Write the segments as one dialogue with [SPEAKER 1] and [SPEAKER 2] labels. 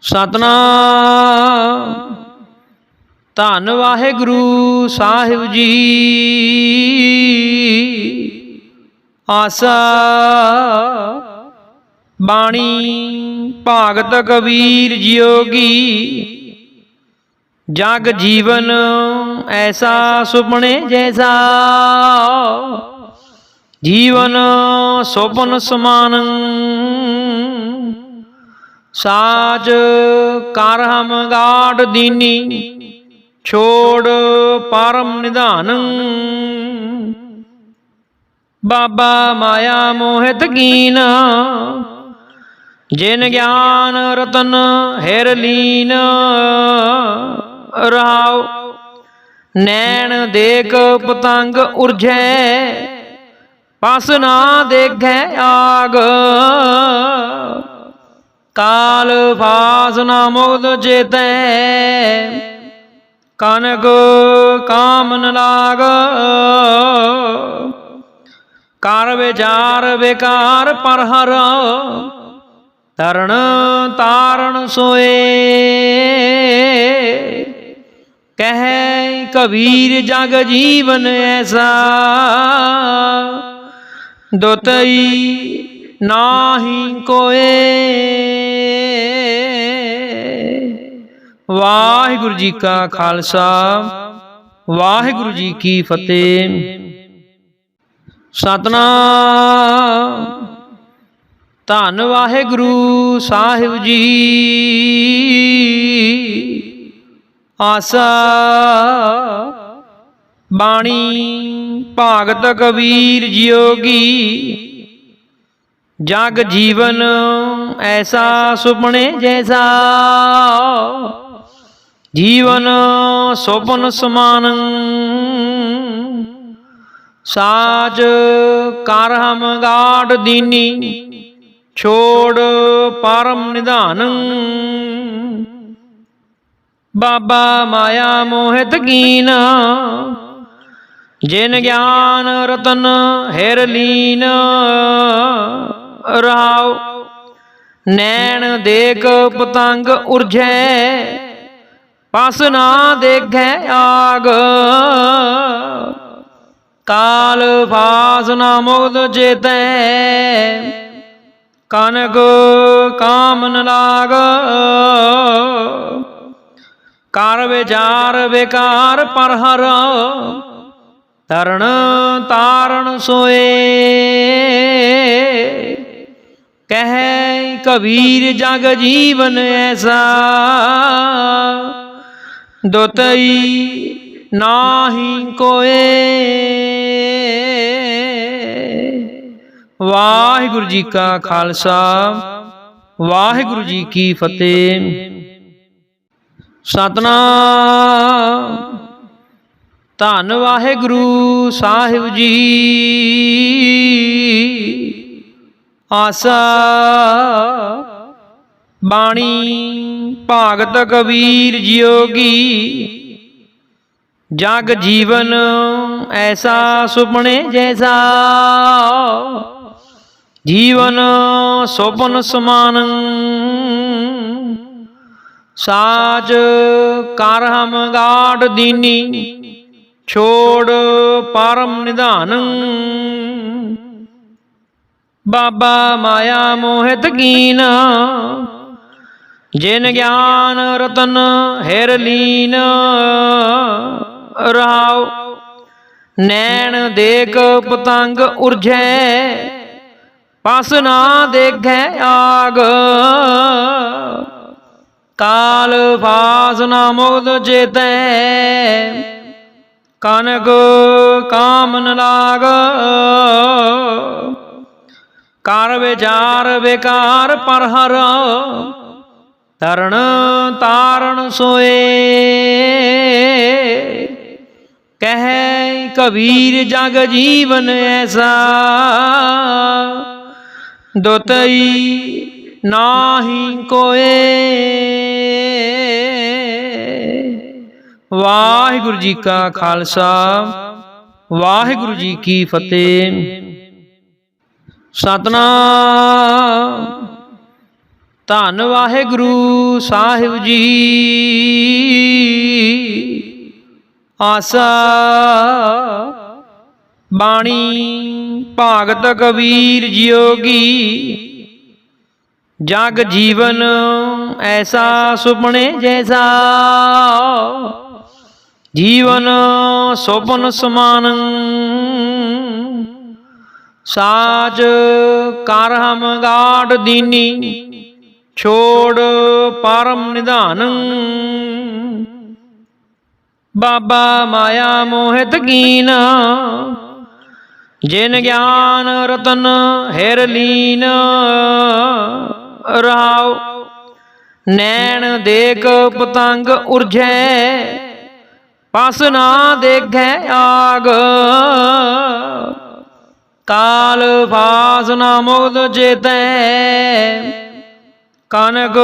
[SPEAKER 1] ਸਤਨਾਮ। ਧੰਨ ਵਾਹਿਗੁਰੂ ਸਾਹਿਬ ਜੀ। ਆਸਾ। ਬਾਣੀ ਭਾਗਤ ਕਬੀਰ ਜੀਓਗੀ। ਜਗ ਜੀਵਨ ਐਸਾ ਸੁਪਨੇ ਜੈਸਾ। ਜੀਵਨ ਸੁਪਨ ਸਮਾਨ। ਸਾਚ ਕਰ ਹਮ ਗਾਡ ਦੀਨੀ, ਛੋੜ ਪਰਮ ਨਿਧਾਨ। ਬਾਬਾ ਮਾਇਆ ਮੋਹਿਤ ਕੀਨ, ਜਿਨ ਗਿਆਨ ਰਤਨ ਹਿਰ ਲੀਨ। ਰਹਾਉ, ਨੈਣ ਦੇਖ ਪਤੰਗ ਉਰਝੈ, ਪਸ ਨਾ ਦੇਖੈ ਆਗ। ਕਾਲ ਫਾਸ ਨਾ ਮੁਗਦ ਚੇਤੈ। ਕਨਕ ਕਾਮਨ ਲਾਗ। ਕਾਰ ਵਿਚਾਰ ਵਿਕਾਰ ਪਰ ਹਰ। ਤਰਣ ਤਾਰਣ ਸੋਏ। ਕਹਿ ਕਬੀਰ ਜਗ ਜੀਵਨ ਐਸਾ। ਦੁਤਈ ਨਾਹੀ ਕੋਏ। ਵਾਹਿਗੁਰੂ ਜੀ ਕਾ ਖਾਲਸਾ। ਵਾਹਿਗੁਰੂ ਜੀ ਕੀ ਫਤਿਹ। ਸਤਨਾਮ। ਧੰਨ ਵਾਹਿਗੁਰੂ ਸਾਹਿਬ ਜੀ। ਆਸਾ। ਬਾਣੀ ਭਾਗਤ ਕਬੀਰ ਜੀਓਗੀ ਜਗ ਜੀਵਨ ਐਸਾ ਸੁਪਨੇ ਜੈਸਾ। ਜੀਵਨ ਸੁਪਨ ਸਮਾਨ। ਸਾਜ ਕਰ ਹਮ ਗਾਡ ਦੀਨੀ, ਛੋੜ ਪਰਮ ਨਿਧਾਨ। ਬਾਬਾ ਮਾਇਆ ਮੋਹਿਤ ਕੀਨ, ਜਿਨ ਗਿਆਨ ਰਤਨ ਹਿਰ ਲੀਨ। ਰਹਾਉ ਨੈਣ ਦੇਖ ਪਤੰਗ ਉਰਝੈ, ਪਸ ਨਾ ਦੇਖੈ ਆਗ। ਕਾਲ ਫਾਸ ਨਾ ਮੁਗਦ ਚੇਤੈ ਕਨਕ ਕਾਮਨ ਲਾਗ। ਕਰ ਵਿਚਾਰ ਵਿਕਾਰ ਪਰ ਹਰ ਤਰਣ ਤਾਰਣ ਸੋਏ। ਕਹਿ ਕਬੀਰ ਜਗ ਜੀਵਨ ਐਸਾ। ਦੁਤਈ ਨਾਹੀ ਕੋਏ। ਵਾਹਿਗੁਰੂ ਜੀ ਕਾ ਖਾਲਸਾ, ਵਾਹਿਗੁਰੂ ਜੀ ਕੀ ਫਤਿਹ। ਸਤਨਾਮ। ਧੰਨ ਵਾਹਿਗੁਰੂ ਸਾਹਿਬ ਜੀ। ਆਸਾ ਬਾਣੀ ਭਾਗਤ ਕਬੀਰ ਜੀਓਗੀ। ਜਗ ਜੀਵਨ ਐਸਾ ਸੁਪਨੇ ਜੈਸਾ। ਜੀਵਨ ਸੁਪਨ ਸਮਾਨ। ਸਾਜ ਕਰ ਹਮ ਗਾਡ ਦੀਨੀ। ਛੋੜ ਪਰਮ ਨਿਧਾਨ। ਬਾਬਾ ਮਾਇਆ ਮੋਹਿਤ ਕੀਨ। ਜਿਨ ਗਿਆਨ ਰਤਨ ਹਿਰ ਲੀਨ। ਰਹਾਉ, ਨੈਣ ਦੇਖ ਪਤੰਗ ਉਰਝੈ। ਪਸ ਨਾ ਦੇਖੈ ਆਗ। ਕਾਲ ਫਾਸ ਨਾ ਮੁਗਦ ਚੇਤੈ ਕਨਕ ਕਾਮਨ ਲਾਗ। ਕਰ ਵਿਚਾਰ ਵਿਕਾਰ ਪਰ ਹਰ ਤਰਣ ਤਾਰਨ ਸੋਏ। ਕਹਿ ਕਬੀਰ ਜਗ ਜੀਵਨ ਐਸਾ, ਦੁਤਈ ਨਾਹੀ ਕੋਏ। ਵਾਹਿਗੁਰੂ ਜੀ ਕਾ ਖਾਲਸਾ, ਵਾਹਿਗੁਰੂ ਜੀ ਕੀ ਫਤਿਹ। ਸਤਨਾਮ। ਧੰਨ ਵਾਹਿਗੁਰੂ ਸਾਹਿਬ ਜੀ। ਆਸਾ। ਬਾਣੀ ਭਾਗਤ ਕਬੀਰ ਜੀਓਗੀ। ਜਗ ਜੀਵਨ ਐਸਾ ਸੁਪਨੇ ਜੈਸਾ। ਜੀਵਨ ਸੁਪਨ ਸਮਾਨ। ਸਾਚ ਕਰ ਹਮ ਗਾਡ ਦੀਨੀ, ਛੋੜ ਪਰਮ ਨਿਧਾਨ। ਬਾਬਾ ਮਾਇਆ ਮੋਹਿਤ ਕੀਨ, ਜਿਨ ਗਿਆਨ ਰਤਨ ਹਿਰ ਲੀਨ। ਰਹਾਉ, ਨੈਣ ਦੇਖ ਪਤੰਗ ਉਰਝੈ, ਪਸ ਨਾ ਦੇਖੈ ਆਗ। ਕਾਲ ਫਾਸ ਨਾ ਮੁਗਦ ਚੇਤੈ। ਕਨਕ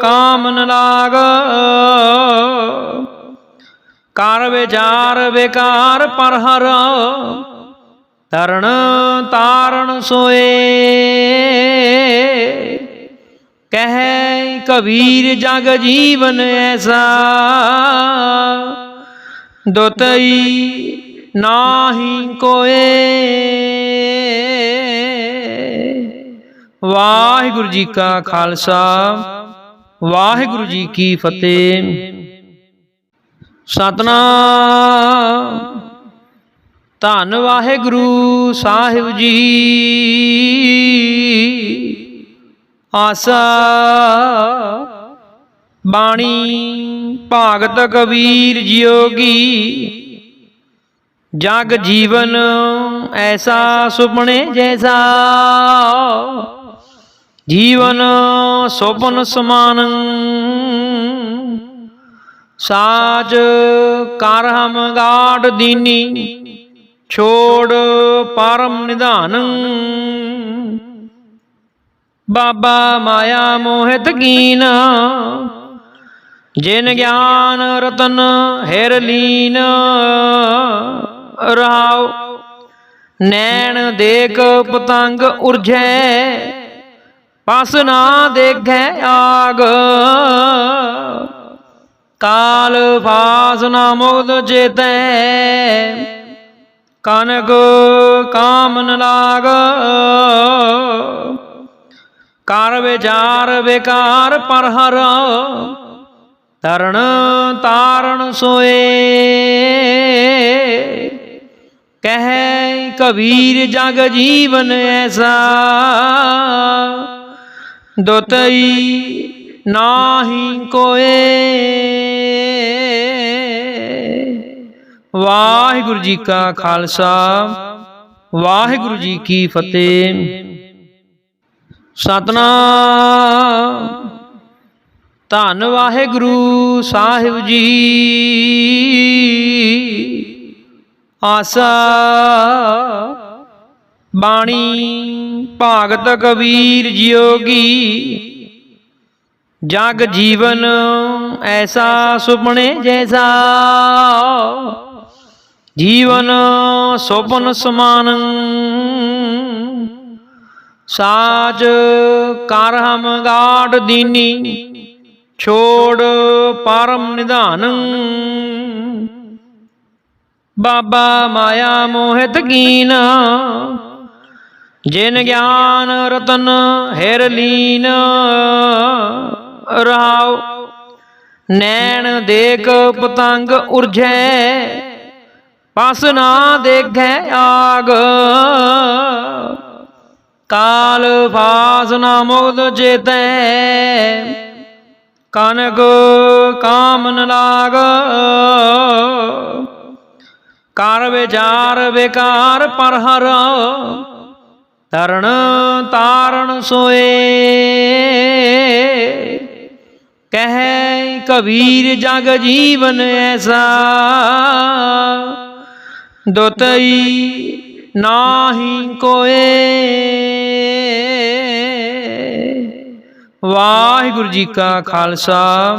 [SPEAKER 1] ਕਾਮਨ ਲਾਗ। ਕਾਰ ਵਿਚਾਰ ਵਿਕਾਰ ਪਰ ਹਰ। ਤਰਣ ਤਾਰਣ ਸੋਏ। ਕਹਿ ਕਬੀਰ ਜਗ ਜੀਵਨ ਐਸਾ। ਦੁਤਈ ਨਾਹੀ ਕੋਏ। ਵਾਹਿਗੁਰੂ ਜੀ ਕਾ ਖਾਲਸਾ, ਵਾਹਿਗੁਰੂ ਜੀ ਕੀ ਫਤਿਹ। ਸਤਨਾਮ। ਧੰਨ ਵਾਹਿਗੁਰੂ ਸਾਹਿਬ ਜੀ। ਆਸਾ। ਬਾਣੀ ਭਾਗਤ ਕਬੀਰ ਜੀਓਗੀ ਜਗ ਜੀਵਨ ਐਸਾ ਸੁਪਨੇ ਜੈਸਾ। ਜੀਵਨ ਸੁਪਨ ਸਮਾਨ। ਸਾਜ ਕਰ ਹਮ ਗਾਡ ਦੀਨੀ, ਛੋੜ ਪਰਮ ਨਿਧਾਨ। ਬਾਬਾ ਮਾਇਆ ਮੋਹਿਤ ਕੀਨ, ਜਿਨ ਗਿਆਨ ਰਤਨ ਹਿਰ ਲੀਨ। ਰਹਾਉ। ਨੈਣ ਦੇਖ ਪਤੰਗ ਉਰਝੈ, ਪਸ ਨਾ ਦੇਖੈ ਆਗ। ਕਾਲ ਫਾਸ ਨਾ ਮੁਗਦ ਚੇਤੈ ਕਨਕ ਕਾਮਨ ਲਾਗ। ਕਰ ਵਿਚਾਰ ਵਿਕਾਰ ਪਰ ਹਰ ਤਰਣ ਤਾਰਣ ਸੋਏ। ਕਹਿ ਕਬੀਰ ਜਗ ਜੀਵਨ ਐਸਾ। ਦੁਤਈ ਨਾਹੀ ਕੋਏ। ਵਾਹਿਗੁਰੂ ਜੀ ਕਾ ਖਾਲਸਾ, ਵਾਹਿਗੁਰੂ ਜੀ ਕੀ ਫਤਿਹ। ਸਤਨਾਮ। ਧੰਨ ਵਾਹਿਗੁਰੂ ਸਾਹਿਬ ਜੀ। ਆਸਾ ਬਾਣੀ ਭਾਗਤ ਕਬੀਰ ਜੀਓਗੀ। ਜਗ ਜੀਵਨ ਐਸਾ ਸੁਪਨੇ ਜੈਸਾ। ਜੀਵਨ ਸੁਪਨ ਸਮਾਨ। ਸਾਜ ਕਰ ਹਮ ਗਾਡ ਦੀਨੀ। ਛੋੜ ਪਰਮ ਨਿਧਾਨ। ਬਾਬਾ ਮਾਇਆ ਮੋਹਿਤ ਕੀਨ। ਜਿਨ ਗਿਆਨ ਰਤਨ ਹਿਰ ਲੀਨ। ਰਹਾਉ, ਨੈਣ ਦੇਖ ਪਤੰਗ ਉਰਝੈ। ਪਸ ਨਾ ਦੇਖੈ ਆਗ। ਕਾਲ ਫਾਸ ਨਾ ਮੁਗਦ ਚੇਤੈ ਕਨਕ ਕਾਮਨ ਲਾਗ। ਕਰ ਵਿਚਾਰ, ਵਿਕਾਰ ਪਰ ਹਰ ਤਰਣ ਤਾਰਣ ਸੋਏ। ਕਹਿ ਕਬੀਰ ਜਗ ਜੀਵਨ ਐਸਾ। ਦੁਤਈ ਨਾਹੀ ਕੋਏ। ਵਾਹਿਗੁਰੂ ਜੀ ਕਾ ਖਾਲਸਾ।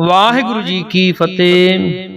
[SPEAKER 1] ਵਾਹਿਗੁਰੂ ਜੀ ਕੀ ਫਤਿਹ।